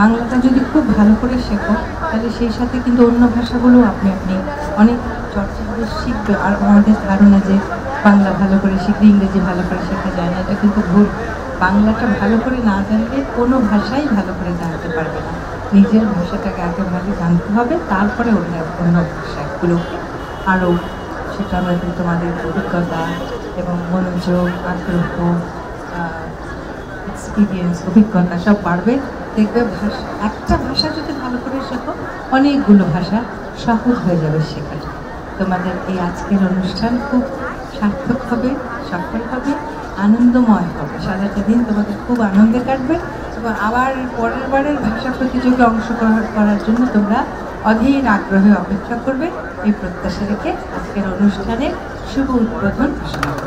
বাংলাটা যদি খুব ভালো করে শেখো, তাহলে সেই সাথে কিন্তু অন্য ভাষাগুলো আপনি আপনি অনেক চর্চা করে শিখবে আর আমাদের ধারণা যে বাংলা ভালো করে শিখলে ইংরেজি ভালো করে শেখা যায় না, এটা কিন্তু ভুল। বাংলাটা ভালো করে না জানলে কোনো ভাষাই ভালো করে জানতে পারবে না। নিজের ভাষাটাকে আগে ভালো জানতে হবে, তারপরে অন্য অন্য ভাষাগুলোকে আরও সেটা আমাদের তোমাদের অভিজ্ঞতা এবং মনোযোগ, আগ্রহ এক্সপিরিয়েন্স অভিজ্ঞতা সব বাড়বে। দেখবে ভাষা একটা ভাষা যদি ভালো করে শেখো, অনেকগুলো ভাষা সহজ হয়ে যাবে শেখাটা তোমাদের এই আজকের অনুষ্ঠান খুব সার্থক হবে, সফল হবে, আনন্দময় হবে। সারাটা দিন তোমাদের খুব আনন্দে কাটবে এবং আবার পরের বারের ভাষা প্রতিযোগে অংশগ্রহণ করার জন্য তোমরা অধীর আগ্রহে অপেক্ষা করবে। এই প্রত্যাশা রেখে আজকের অনুষ্ঠানের শুভ উদ্বোধন ঘোষণা।